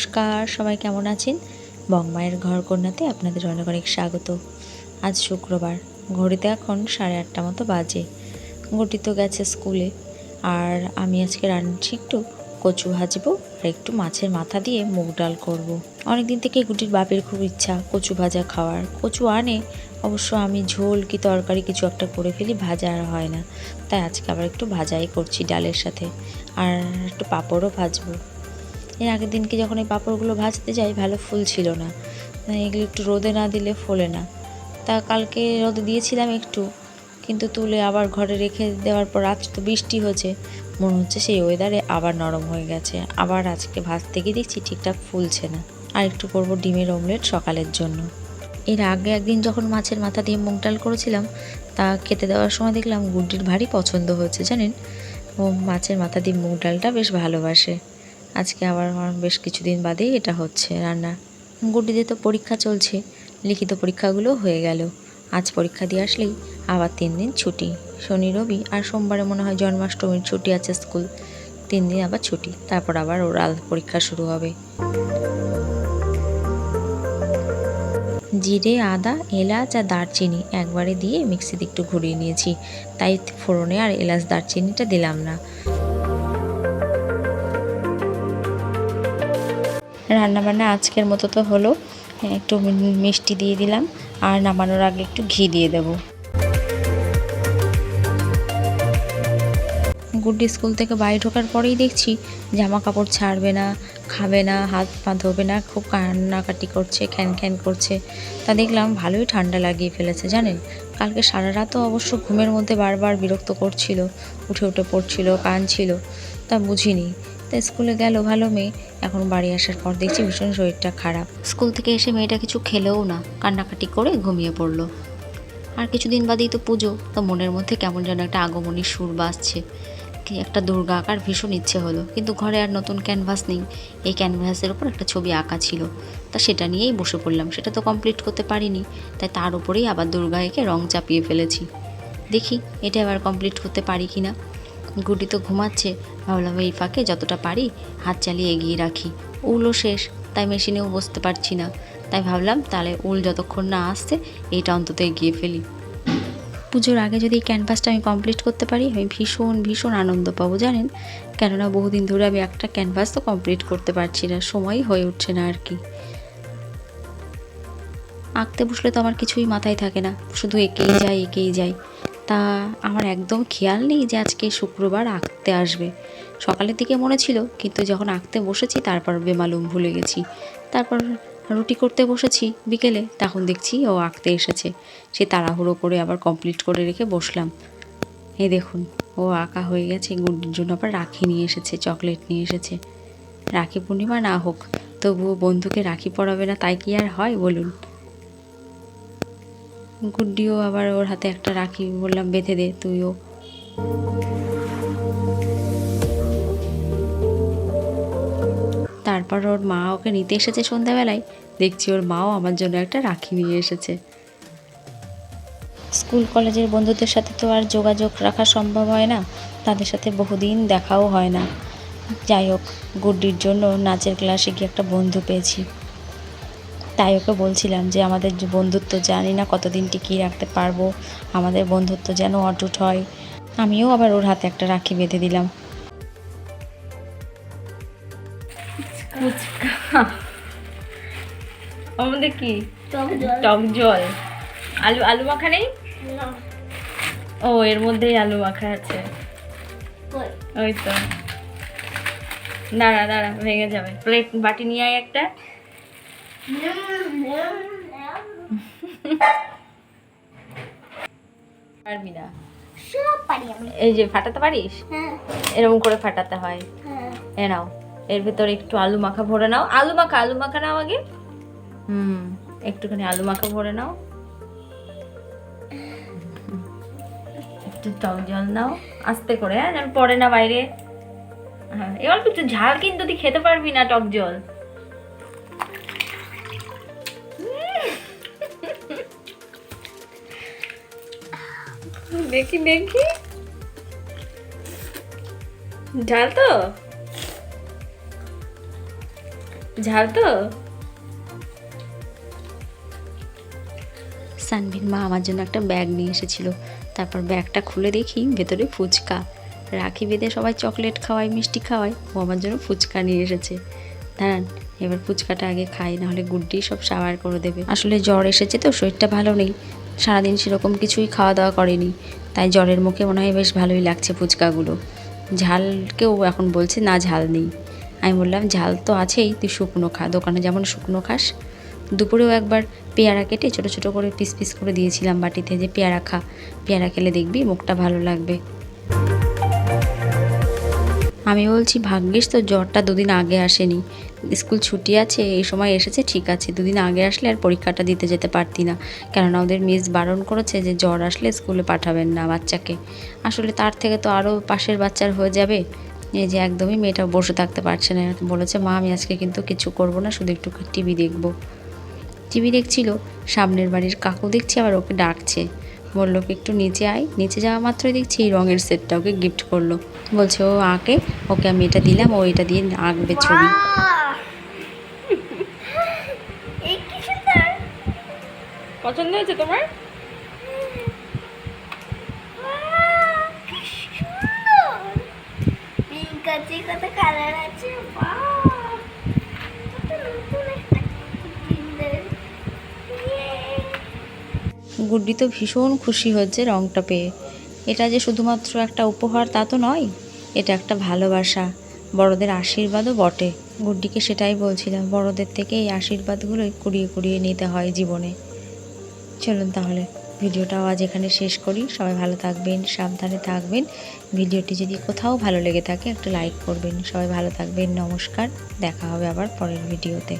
নমস্কার, সবাই কেমন আছেন? বংমায়ের ঘর কন্যাতে আপনাদের অনেক অনেক স্বাগত। আজ শুক্রবার, ঘড়িতে এখন সাড়ে আটটা মতো বাজে। গুটি তো গেছে স্কুলে, আর আমি আজকে রান্নাছি একটু কচু ভাজবো আর একটু মাছের মাথা দিয়ে মুগ ডাল করব। অনেকদিন থেকে গুটির বাপের খুব ইচ্ছা কচু ভাজা খাওয়ার। কচু আনে, অবশ্য আমি ঝোল কি তরকারি কিছু একটা করে ফেলি, ভাজা আর হয় না। তাই আজকে আবার একটু ভাজাই করছি ডালের সাথে। আর একটু পাঁপড়ও ভাজবো। এর আগের দিনকে যখন এই পাঁপড়গুলো ভাজতে যাই, ভালো ফুল ছিল না। মানে এগুলো একটু রোদে না দিলে ফোলে না। তা কালকে রোদে দিয়েছিলাম একটু, কিন্তু তুলে আবার ঘরে রেখে দেওয়ার পর আজ তো বৃষ্টি হচ্ছে মনে হচ্ছে সেই ওয়েদারে আবার নরম হয়ে গেছে। আবার আজকে ভাজতে গিয়ে দেখছি ঠিকঠাক ফুলছে না। আর একটু করব ডিমের অমলেট সকালের জন্য। এর আগে একদিন যখন মাছের মাথা দিয়ে মুগ ডাল করেছিলাম, তা খেতে দেওয়ার সময় দেখলাম গুড্ডির ভারী পছন্দ হয়েছে, জানেন? ও মাছের মাথা দিয়ে মুগ ডালটা বেশ ভালোবাসে। আজকে আবার আমার বেশ কিছুদিন বাদেই এটা হচ্ছে রান্না। গুড্ডিদের তো পরীক্ষা চলছে, লিখিত পরীক্ষাগুলো হয়ে গেল। আজ পরীক্ষা দিয়ে আসলেই আবার তিন দিন ছুটি। শনি, রবি আর সোমবারে মনে হয় জন্মাষ্টমীর ছুটি আছে স্কুল। তিন দিন আবার ছুটি, তারপর আবার ওরাল পরীক্ষা শুরু হবে। জিরে, আদা, এলাচ আর দারচিনি একবারে দিয়ে মিক্সিতে একটু ঘুরিয়ে নিয়েছি। তাই ফোড়নে আর এলাচ দারচিনিটা দিলাম না। রান্নাবান্না আজকের মতো তো হলো। একটু মিষ্টি দিয়ে দিলাম আর নামানোর আগে একটু ঘি দিয়ে দেবো। গুড্ডি স্কুল থেকে বাড়ি ঢোকার পরেই দেখছি জামা কাপড় ছাড়বে না, খাবে না, হাত পা ধোবে না, খুব কান্নাকাটি করছে, খ্যান খ্যান করছে। তা দেখলাম ভালোই ঠান্ডা লাগিয়ে ফেলেছে, জানেন? কালকে সারা রাতও অবশ্য ঘুমের মধ্যে বারবার বিরক্ত করছিল, উঠে উঠে পড়ছিল, কাঁদছিল। তা বুঝিনি তা স্কুলে গেল, ভালো মেয়ে। এখন বাড়ি আসার পর দেখছি ভীষণ শরীরটা খারাপ। স্কুল থেকে এসে মেয়েটা কিছু খেলেও না, কান্নাকাটি করে ঘুমিয়ে পড়ল। আর কিছুদিন বাদেই তো পুজো, তো মনের মধ্যে কেমন যেন একটা আগমনী সুর বাজছে। কি একটা দুর্গা আঁকার ভীষণ ইচ্ছে হলো, কিন্তু ঘরে আর নতুন ক্যানভাস নেই। এই ক্যানভাসের ওপর একটা ছবি আঁকা ছিল, তা সেটা নিয়েই বসে পড়লাম। সেটা তো কমপ্লিট করতে পারিনি, তাই তার উপরেই আবার দুর্গা এঁকে রং চাপিয়ে ফেলেছি। দেখি, এটা এবার কমপ্লিট করতে পারি কি না গুডি তো ঘুমাচ্ছে। ভাবলাম, এই ফাঁকে যতটা পারি হাত চালিয়ে এগিয়ে রাখি। উলও শেষ, তাই মেশিনেও বসতে পারছি না। তাই ভাবলাম, তাহলে উল যতক্ষণ না আসছে এইটা অন্তত এগিয়ে ফেলি। পুজোর আগে যদি এই ক্যানভাসটা আমি কমপ্লিট করতে পারি, আমি ভীষণ ভীষণ আনন্দ পাবো, জানেন? কেননা, বহুদিন ধরে আমি একটা ক্যানভাস তো কমপ্লিট করতে পারছি না, সময়ই হয়ে উঠছে না আর কি। আঁকতে বসলে তো আমার কিছুই মাথায় থাকে না, শুধু এঁকেই যাই এঁকেই যাই। তা আমার একদম খেয়াল নেই যে আজকে শুক্রবার আঁকতে আসবে। সকালের দিকে মনে ছিল, কিন্তু যখন আঁকতে বসেছি, তারপর বেমালুম ভুলে গেছি। তারপর রুটি করতে বসেছি বিকেলে, তখন দেখছি ও আঁকতে এসেছে। সে তাড়াহুড়ো করে আবার কমপ্লিট করে রেখে বসলাম। এই দেখুন, ও আঁকা হয়ে গেছে, গুড্ডির জন্য আবার রাখি নিয়ে এসেছে, চকলেট নিয়ে এসেছে। রাখি পূর্ণিমা না হোক, তবুও বন্ধুকে রাখি পরাবে না, তাই কি আর হয় বলুন? গুড্ডিও আবার ওর হাতে একটা রাখি, বললাম, বেঁধে দে, তুইও। তারপর ওর মা ওকে নিতে এসেছে সন্ধ্যাবেলায়। দেখছি ওর মাও আমার জন্য একটা রাখি নিয়ে এসেছে। স্কুল কলেজের বন্ধুদের সাথে তো আর যোগাযোগ রাখা সম্ভব হয় না। তাদের সাথে বহুদিন দেখাও হয় না। যাই হোক, গুড্ডির জন্য নাচের ক্লাসে গিয়ে একটা বন্ধু পেয়েছি। তাই ওকে বলছিলাম যে আমাদের যে বন্ধুত্ব জানি না কতদিন টিকিয়ে রাখতে পারব আমাদের বন্ধুত্ব যেন অটুট হয়। আমিও আবার ওর হাতে একটা রাখি বেঁধে দিলাম। আমাদের কি? টক জল। আলু আলু মাখা নেই? ও এর মধ্যেই আলু মাখা আছে। ওই তো। দাঁড়া দাঁড়া ভেঙে যাবে। প্লেট বাটি নিয়ে আয় একটা। পারবি না। এই যে ফাটাতে পারিস? হ্যাঁ। এরকম করে ফাটাতে হয়। হ্যাঁ। এ নাও এর ভেতরে একটু আলু মাখা ভরে নাও। আলু মাখা আলু মাখা নাও আগে। হুম একটুখানি আলু মাখা ভরে নাও। একটু টক জল নাও আস্তে করে হ্যাঁ যেন পড়ে না বাইরে। হ্যাঁ এবার একটু ঝাল কিন্তু তুই খেতে পারবি না টক জল। দেখি দেখি। ঝাল তো? ঝাল তো? সানভির মা আমার জন্য একটা ব্যাগ নিয়ে এসেছিল। তারপর ব্যাগটা খুলে দেখি, ভেতরে ফুচকা। রাখি বেঁধে সবাই চকলেট খাওয়ায়, মিষ্টি খাওয়ায়। ও আমার জন্য ফুচকা নিয়ে এসেছে। দাঁড়ান, এবার ফুচকাটা আগে খাই, নাহলে গুড্ডি সব সাবার করে দেবে। আসলে জ্বর এসেছে তো, শরীরটা ভালো নেই। সারাদিন সেরকম কিছুই খাওয়া দাওয়া করেনি। তাই জ্বরের মুখে মনে হয় বেশ ভালোই লাগছে ফুচকাগুলো। ঝালকেও এখন বলছে, না, ঝাল নেই। আমি বললাম, ঝাল তো আছেই, তুই শুকনো খা, দোকানে যেমন শুকনো খাস। দুপুরেও একবার পেয়ারা কেটে ছোট ছোট করে পিস পিস করে দিয়েছিলাম বাটিতে যে, পেয়ারা খা, পেয়ারা খেলে দেখবি মুখটা ভালো লাগবে। আমি বলছি, ভাগ্যিস তো জ্বরটা দুদিন আগে আসেনি। স্কুল ছুটি আছে, এই সময় এসেছে, ঠিক আছে। দুদিন আগে আসলে আর পরীক্ষাটা দিতে যেতে পারতি না। কেননা ওদের মিস বারণ করেছে যে জ্বর আসলে স্কুলে পাঠাবেন না বাচ্চাকে। আসলে তার থেকে তো আরও পাশের বাচ্চার হয়ে যাবে। এই যে একদমই মেয়েটা বসে থাকতে পারছে না। বলেছে, মা, আমি আজকে কিন্তু কিছু করব না, শুধু একটু টিভি দেখব। টিভি দেখছিল, সামনের বাড়ির কাকু দেখছি, আবার ওকে ডাকছে। বলল কি একটু নিচে আয়। নিচে যাওয়া মাত্রই দেখছি এই রঙের সেটটা ওকে গিফট করল। বলছে ও আঁকে ওকে আমি এটা দিলাম ও এটা দিয়ে আঁকবে ছবি। এই কি সুন্দর। পছন্দ হয়েছে তোমার? কত কালার আছে গুড্ডি তো ভীষণ খুশি হচ্ছে রঙটা পেয়ে। এটা যে শুধুমাত্র একটা উপহার তা তো নয়, এটা একটা ভালোবাসা। বড়দের আশীর্বাদও বটে। গুড্ডিকে সেটাই বলছিলাম, বড়দের থেকে এই আশীর্বাদগুলোই কুড়িয়ে কুড়িয়ে নিতে হয় জীবনে। চলুন তাহলে, ভিডিওটাও আজ এখানে শেষ করি। সবাই ভালো থাকবেন, সাবধানে থাকবেন। ভিডিওটি যদি কোথাও ভালো লেগে থাকে, একটা লাইক করবেন। সবাই ভালো থাকবেন, নমস্কার। দেখা হবে আবার পরের ভিডিওতে।